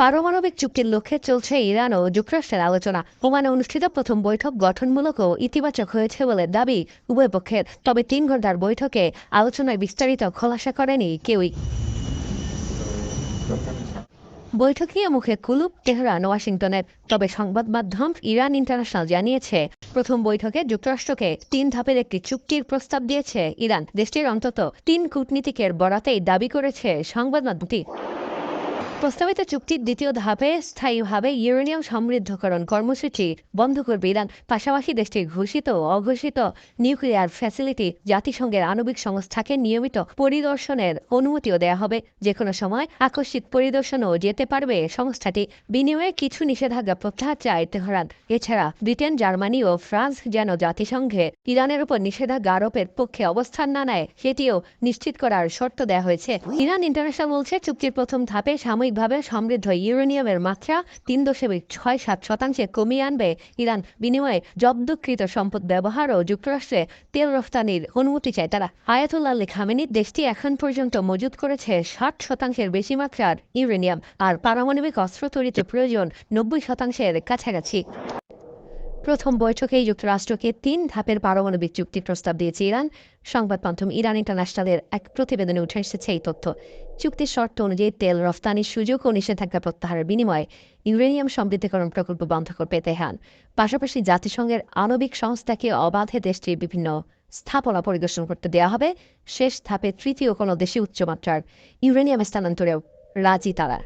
পারমাণবিক চুক্তির লক্ষ্যে চলছে ইরান ও যুক্তরাষ্ট্রের আলোচনা। ওমানে অনুষ্ঠিত প্রথম বৈঠক গঠনমূলক ও ইতিবাচক হয়েছে বলে দাবি উভয় পক্ষের। তবে তিন ঘণ্টার বৈঠকে আলোচনায় বিস্তারিত খোলাসা করেনি কেউই। বৈঠক নিয়ে মুখে কুলুপ তেহরান, ওয়াশিংটনের। তবে সংবাদ মাধ্যম ইরান ইন্টারন্যাশনাল জানিয়েছে, প্রথম বৈঠকে যুক্তরাষ্ট্রকে তিন ধাপের একটি চুক্তির প্রস্তাব দিয়েছে ইরান। দেশটির অন্তত তিন কূটনীতিকের বরাতেই দাবি করেছে সংবাদ মাধ্যমটি। প্রস্তাবিত চুক্তির দ্বিতীয় ধাপে স্থায়ীভাবে ইউরেনিয়াম সমৃদ্ধকরণ কর্মসূচি বন্ধ করবে ইরান। পাশাপাশি দেশটির ঘোষিত অঘোষিত নিউক্লিয়ার ফ্যাসিলিটি জাতিসংঘের আণবিক সংস্থাকে নিয়মিত পরিদর্শনের অনুমতিও দেয়া হবে। যে কোনো সময় আকস্মিক পরিদর্শনও যেতে পারবে সংস্থাটি। বিনিময়ে কিছু নিষেধাজ্ঞা প্রত্যাহার চায় তেহরান। এছাড়া ব্রিটেন, জার্মানি ও ফ্রান্স যেন জাতিসংঘে ইরানের উপর নিষেধাজ্ঞা আরোপের পক্ষে অবস্থান না নেয়, সেটিও নিশ্চিত করার শর্ত দেওয়া হয়েছে। ইরান ইন্টারন্যাশনাল বলছে, চুক্তির প্রথম ধাপে সাময়িকভাবে সমৃদ্ধ ইউরেনিয়ামের মাত্রা তিন দশমিক ছয় সাত শতাংশে কমিয়ে আনবে। ইরান বিনিময়ে জব্দকৃত সম্পদ ব্যবহার ও যুক্তরাষ্ট্রে তেল রফতানির অনুমতি চায় তারা। আয়াতুল্লাহ খামেনি দেশটি এখন পর্যন্ত মজুত করেছে ষাট শতাংশের বেশি মাত্রার ইউরেনিয়াম আর পারমাণবিক অস্ত্র তৈরিতে প্রয়োজন নব্বই শতাংশের কাছাকাছি। প্রথম বৈঠকেই যুক্তরাষ্ট্রকে তিন ধাপের পারমাণবিক চুক্তি প্রস্তাব দিয়েছে ইরান। সংবাদ মাধ্যম ইরান ইন্টারন্যাশনালের এক প্রতিবেদনে উঠে এসেছে এই তথ্য। চুক্তির শর্ত অনুযায়ী তেল রফতানির সুযোগ ও নিষেধাজ্ঞা প্রত্যাহারের বিনিময়ে ইউরেনিয়াম সমৃদ্ধিকরণ প্রকল্প বন্ধ করবে তেহান। পাশাপাশি জাতিসংঘের আণবিক সংস্থাকে অবাধে দেশটির বিভিন্ন স্থাপনা পরিদর্শন করতে দেওয়া হবে। শেষ ধাপে তৃতীয় কোনো দেশে উচ্চমাত্রার ইউরেনিয়াম স্থানান্তরেও রাজি তারা।